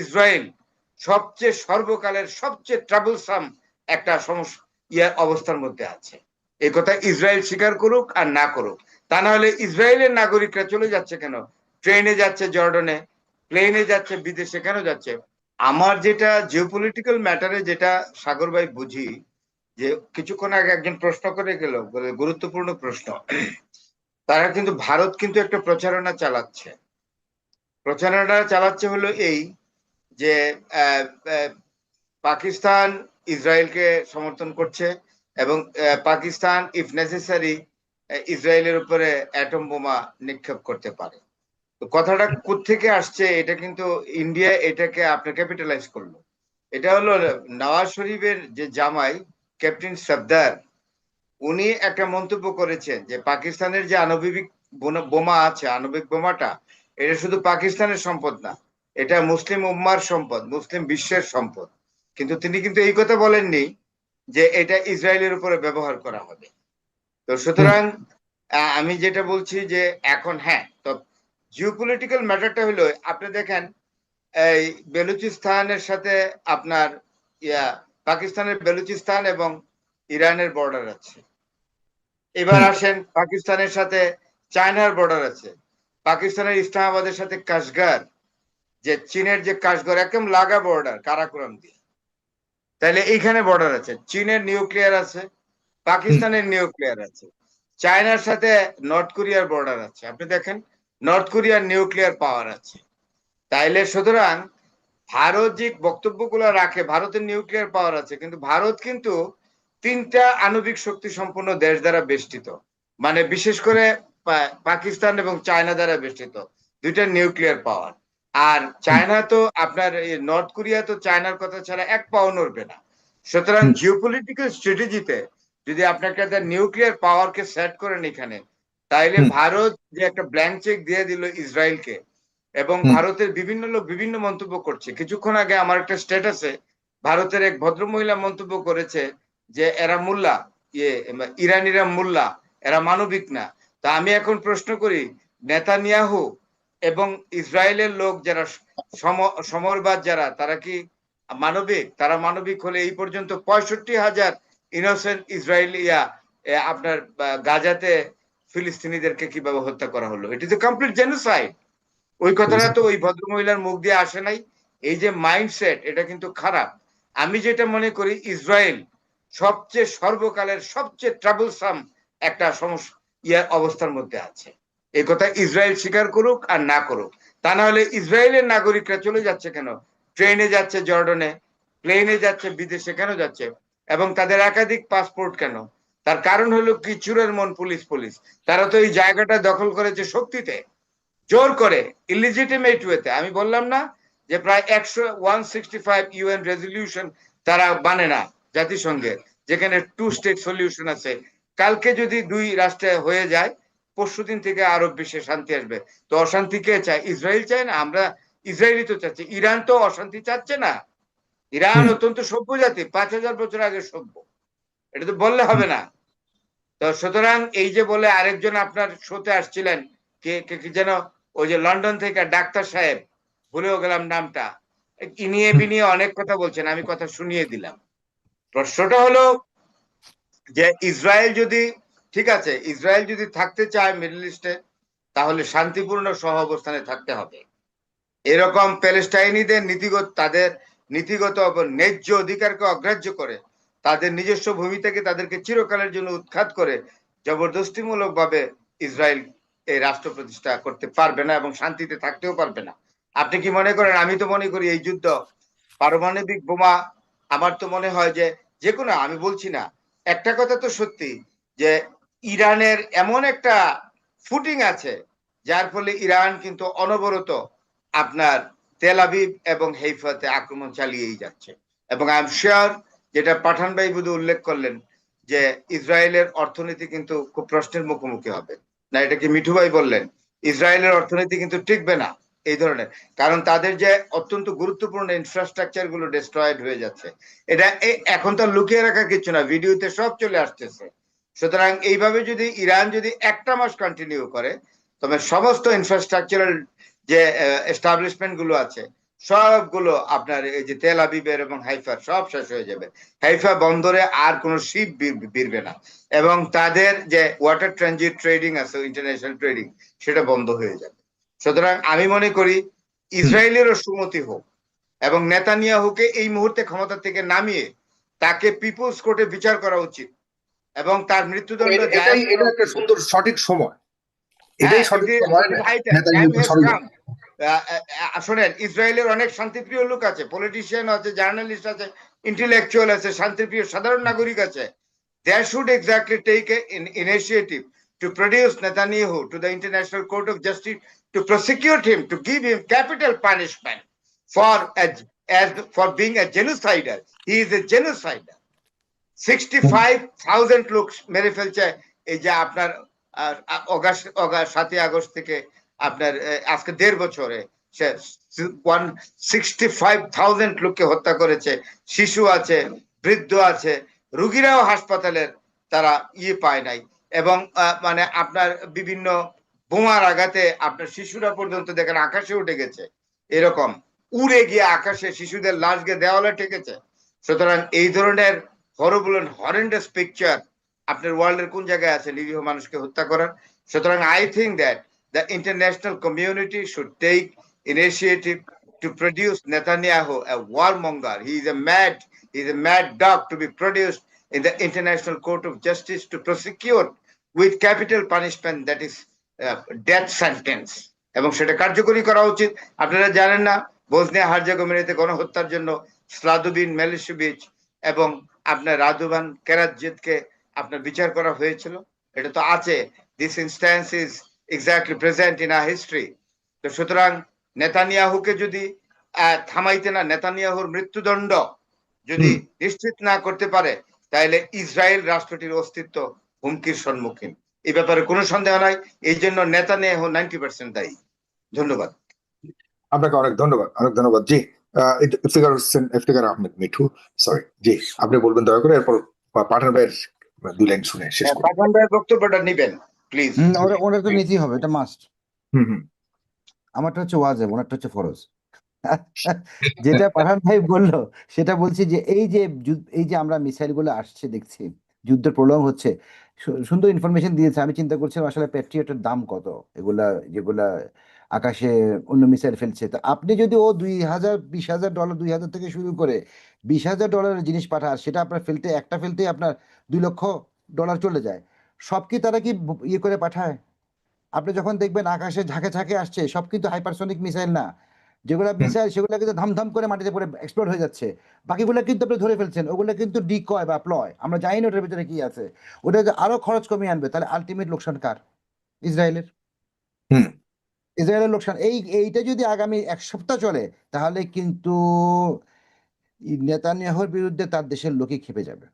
Israel সবচেয়ে সর্বকালের সবচেয়ে ট্রাবলসাম একটা সমস্যা ইয়ার অবস্থার মধ্যে আছে। এই কথা ইসরায়েল স্বীকার করুক আর না করুক। তা না হলে ইসরায়েলের নাগরিকরা চলে যাচ্ছে কেন? ট্রেনে যাচ্ছে জর্ডনে, প্লেনে যাচ্ছে বিদেশে, কেন যাচ্ছে? আমার যেটা জিওপলিটিক্যাল ম্যাটারে যেটা সাগর ভাই বুঝি, যে কিছুক্ষণ আগে একজন প্রশ্ন করে গেল গুরুত্বপূর্ণ প্রশ্ন। তারা কিন্তু ভারত কিন্তু একটা প্রচারণা চালাচ্ছে। প্রচারণা চালাচ্ছে হলো এই যে পাকিস্তান ইসরায়েলকে সমর্থন করছে এবং পাকিস্তান ইফ নেসেসারি ইসরায়েলের উপরে অ্যাটম বোমা নিক্ষেপ করতে পারে। কথাটা থেকে আসছে এটা কিন্তু ইন্ডিয়া এটাকে আপনার ক্যাপিটালাইজ করল। এটা হলো নওয়াজ শরীফের যে জামাই ক্যাপ্টেন সর্দার উনি একটা মন্তব্য করেছেন যে পাকিস্তানের যে আণবিক বোমা আছে, আণবিক বোমাটা, এটা শুধু পাকিস্তানের সম্পদ না এটা মুসলিম উম্মার সম্পদ মুসলিম বিশ্বের সম্পদ। কিন্তু তিনি কিন্তু এই কথা বলেননি যে এটা ইসরায়েলের উপরে ব্যবহার করা হবে। তো সুতরাং আমি যেটা বলছি যে এখন হ্যাঁ তো জিওপলিটিক্যাল ম্যাটারটা হলো আপনি দেখেন এই বেলুচিস্তানের সাথে আপনার ইয়া পাকিস্তানের বেলুচিস্তান এবং ইরানের বর্ডার আছে। এবার আসেন পাকিস্তানের সাথে চায়নার বর্ডার আছে। পাকিস্তানের ইসলামাবাদের সাথে কাশগার। যে চীনের যে কাশগর একদম লাগা বর্ডার কারাকোরাম দিয়ে। তাহলে এইখানে বর্ডার আছে। চীনের নিউক্লিয়ার আছে, পাকিস্তানের নিউক্লিয়ার আছে, চায়নার সাথে নর্থ কোরিয়ার বর্ডার আছে। আপনি দেখেন নর্থ কোরিয়ার নিউক্লিয়ার পাওয়ার আছে। তাইলে সুতরাং ভারত যে বক্তব্যগুলো রাখে, ভারতের নিউক্লিয়ার পাওয়ার আছে, কিন্তু ভারত কিন্তু তিনটা আণবিক শক্তি সম্পন্ন দেশ দ্বারা বেষ্টিত। মানে বিশেষ করে পাকিস্তান এবং চায়না দ্বারা বেষ্টিত। দুইটা নিউক্লিয়ার পাওয়ার আর চায়না তো আপনার নর্থ কোরিয়া তো চায়নার কথা ছাড়া এক পাও নড়বে না। সুতরাং। জিওপলিটিক্যাল স্ট্র্যাটেজিতে যদি আপনাকে একটা নিউক্লিয়ার পাওয়ারকে সেট করেন এখানে তাইলে ভারত যে একটা ব্ল্যাঙ্ক চেক দিয়ে দিল ইসরায়েলকে এবং ভারতের বিভিন্ন লোক বিভিন্ন মন্তব্য করছে। কিছুক্ষণ আগে আমার একটা স্ট্যাটাসে ভারতের এক ভদ্রমহিলা মন্তব্য করেছে যে এরা মোল্লা ইয়ে ইরানিরা মোল্লা এরা মানবিক না। তা আমি এখন প্রশ্ন করি নেতানিয়াহু এবং ইসরায়েলের লোক যারা সমরবাদ যারা, তারা কি মানবিক? তারা মানবিক হলে এই পর্যন্ত পঁয়ষট্টি হাজার ইনোসেন্ট ইসরায়েলিয়া আপনার গাজাতে ফিলিস্তিনিদেরকে কীভাবে হত্যা করা হলো? এটি তো কমপ্লিট জেনোসাইড ওই কথাটা তো ওই ভদ্রমহিলার মুখ দিয়ে আসে নাই। এই যে মাইন্ডসেট এটা কিন্তু খারাপ। আমি যেটা মনে করি, ইসরায়েল সবচেয়ে সর্বকালের সবচেয়ে ট্রাবলসাম একটা সমস্যা ইয়ার অবস্থার মধ্যে আছে। এই কথা ইসরায়েল স্বীকার করুক আর না করুক। তা না হলে ইসরায়েলের নাগরিকরা চলে যাচ্ছে কেন? ট্রেনে যাচ্ছে জর্ডনে, প্লেনে যাচ্ছে, বিদেশে কেন যাচ্ছে? এবং তাদের একাধিক পাসপোর্ট কেন? তার কারণ হলো কি চুরের মন পুলিশ পুলিশ। তারা তো এই জায়গাটা দখল করেছে শক্তিতে। জোর করে ইলিজিটিমেট ওয়েতে আমি বললাম না যে প্রায় একশো one sixty five UN resolution তারা বানে না জাতিসংঘের যেখানে টু স্টেট সলিউশন আছে। কালকে যদি দুই রাষ্ট্রে হয়ে যায় পরশুদিন থেকে আরও বেশি শান্তি আসবে। তো অশান্তি কে চায়? ইসরায়েল চায় না? আমরা ইসরায়েলই তো চাচ্ছে। ইরান তো অশান্তি চাচ্ছে না। ইরান অত্যন্ত সভ্য জাতি। পাঁচ হাজার বছর আগে সভ্য। এটা তো বললে হবে না। তো সুতরাং এই যে বলে আরেকজন আপনার শোতে আসছিলেন কে কে কি যেন ওই যে লন্ডন থেকে ডাক্তার সাহেব ভুলেও গেলাম নামটা। ইনিয়ে বিনিয়ে অনেক কথা বলছেন আমি কথা শুনিয়ে দিলাম। প্রশ্নটা হলো যে ইসরায়েল যদি ঠিক আছে, ইসরায়েল যদি থাকতে চায় মিডল ইস্টে, তাহলে শান্তিপূর্ণ সহ অবস্থানে থাকতে হবে। এরকম প্যালেস্টাইনিদের নীতিগত, তাদের নীতিগত ন্যায্য অধিকারকে অগ্রাহ্য করে, তাদের নিজস্ব ভূমি থেকে তাদেরকে চিরকালের জন্য উৎখাত করে জবরদস্তিমূলক ভাবে ইসরায়েল এই রাষ্ট্র প্রতিষ্ঠা করতে পারবে না এবং শান্তিতে থাকতেও পারবে না। আপনি কি মনে করেন? আমি তো মনে করি এই যুদ্ধ পারমাণবিক বোমা, আমার তো মনে হয় যে যে কোনো, আমি বলছি না। একটা কথা তো সত্যি যে ইরানের এমন একটা ফুটিং আছে, যার ফলে ইরান কিন্তু অনবরত আপনার তেল আবিব এবং হেইফাতে আক্রমণ চালিয়েই যাচ্ছে। এবং আই এম শিওর যেটা পাঠান ভাই বুধ উল্লেখ করলেন যে ইসরায়েলের অর্থনীতি কিন্তু খুব প্রশ্নের মুখোমুখি হবে। না, এটা কি মিঠু ভাই বললেন? ইসরায়েলের অর্থনীতি কিন্তু টিকবে না, এই ধরনের। কারণ তাদের যে অত্যন্ত গুরুত্বপূর্ণ ইনফ্রাস্ট্রাকচারগুলো ডিস্ট্রয়েড হয়ে যাচ্ছে, এটা এখন তো লুকিয়ে রাখার কিছু না, ভিডিওতে সব চলে আসতেছে। সুতরাং এইভাবে যদি ইরান যদি একটা মাস কন্টিনিউ করে, তবে সমস্ত ইনফ্রাস্ট্রাকচারাল যে এস্টাবলিশমেন্টগুলো আছে, সবগুলো আপনার এই যে তেল আবিবের এবং হাইফার সব শেষ হয়ে যাবে। হাইফা বন্দরে আর কোনো শিপ বিরবে না। এবং তাদের যে ওয়াটার ট্রানজিট ট্রেডিং আছে ইন্টারন্যাশনাল ট্রেডিং সেটা বন্ধ হয়ে যাবে। সুতরাং আমি মনে করি ইসরায়েলেরও সুমতি হোক এবং নেতানিয়াহুকে এই মুহূর্তে ক্ষমতা থেকে নামিয়ে তাকে পিপুলস কোর্টে বিচার করা উচিত। এবং তার মৃত্যুদণ্ড এটা- জায়েজ এটাই এটা একটা সুন্দর সঠিক সময় এটাই হ্যাঁ, সঠিক সময়. নেতানিয়াহু শোনেন ইসরায়েলের অনেক শান্তিপ্রিয় লোক আছে পলিটিশিয়ান আছে জার্নালিস্ট আছে ইন্টেলেকচুয়াল আছে শান্তিপ্রিয় সাধারণ নাগরিক আছে there should exactly take an initiative to produce Netanyahu to the International Court of Justice to prosecute him, to give him capital punishment for as, for being a genocider. He is a genocider. Sixty five thousand লোক মেরে ফেলছে এই যে আপনার August সাতই August থেকে আপনার আজকে দেড় বছরে সে ওয়ান সিক্সটি ফাইভ থাউজেন্ড লোককে হত্যা করেছে, শিশু আছে, বৃদ্ধ আছে, রুগীরাও হাসপাতালের তারা ইয়ে পায় নাই এবং মানে আপনার বিভিন্ন বোমার আঘাতে আপনার শিশুরা পর্যন্ত দেখেন আকাশে উঠে গেছে, এরকম। উড়ে গিয়ে আকাশে শিশুদের লাশ গিয়ে দেওয়ালে ঠেকেছে। সুতরাং এই ধরনের হরবল হরেন্ডাস পিকচার আপনার ওয়ার্ল্ডের কোন জায়গায় আছে? নিরীহ মানুষকে হত্যা করার। সুতরাং I think that the international community should take initiative to produce Netanyahu a warmonger. He is a mad he is a mad dog to be produced in the international court of justice to prosecute with capital punishment that is uh, death sentence. এবং সেটা কার্যকরী করা উচিত। আপনারা জানেন না Bosnia হার্জাগোমিনিতে গণহত্যার জন্য স্লাদুবিন মেলিসুবিচ এবং আপনার রাদুবান কেরাজিৎকে আপনার বিচার করা হয়েছিল। এটা তো আছে। This instance is exactly present in a history তো সুতরাং নেতানিয়াহুকে যদি থামাইতে না নেতানিয়াহুর মৃত্যুদণ্ড যদি নিশ্চিত না করতে পারে তাহলে ইসরায়েল রাষ্ট্রটির অস্তিত্ব হুমকির সম্মুখীন। এই ব্যাপারে কোনো সন্দেহ নাই। এই জন্য নেতানিয়াহু নাইনটি পার্সেন্ট দায়ী। ধন্যবাদ। আপনাকে অনেক ধন্যবাদ। অনেক ধন্যবাদ। জি। ইফতিকার হোসেন ইফতিকার আহমেদ মিঠু সরি জি আপনি বলবেন দয়া করে এরপর পাঠান ভাইয়ের দুই লাইন শুনে শেষ করি। পাঠান ভাইয়ের বক্তব্যটা নিবেন প্লিজ ওরা ওরা তো নিতেই হবে এটা মাস্ট হুম হুম। আমারটা হচ্ছে ওয়াজেব ওনারটা হচ্ছে ফরজ। যেটা পাঠান ভাই বলল সেটা বলছি যে এই যে এই যে আমরা মিসাইলগুলো আসছে দেখছি যুদ্ধ প্রলং হচ্ছে সু- সুন্দর ইনফরমেশন দিয়েছে আমি চিন্তা করছিলাম আসলে প্যাট্রিয়টের দাম কত? এগুলা যেগুলা আকাশে অন্য মিসাইল ফেলছে। তা আপনি যদি ও দুই হাজার বিশ হাজার ডলার দুই হাজার থেকে শুরু করে বিশ হাজার ডলারের জিনিস পাঠান সেটা আপনার ফেলতে একটা ফেলতেই আপনার দুই লক্ষ ডলার চলে যায় সব কি তারা কি ইয়ে করে পাঠায়? আপনি যখন দেখবেন আকাশে ঝাঁকে ঝাঁকে আসছে সব কিন্তু হাইপারসনিক মিসাইল না। যেগুলো মিসাইল সেগুলো কিন্তু ধামধাম করে মাটিতে পড়ে এক্সপ্লোর হয়ে যাচ্ছে। বাকিগুলো কিন্তু আপনি ধরে ফেলছেন ওগুলো কিন্তু ডিকয় বা প্লয় আমরা জানি না ওটার ভিতরে কি আছে। ওটা আরও খরচ কমিয়ে আনবে তাহলে আলটিমেট লোকসান কার? ইসরায়েলের। হুম। ইসরায়েলের লোকসান। এই, এইটা যদি আগামী এক সপ্তাহ চলে, তাহলে কিন্তু নেতানিয়াহুর বিরুদ্ধে তার দেশের লোকে খেপে যাবে।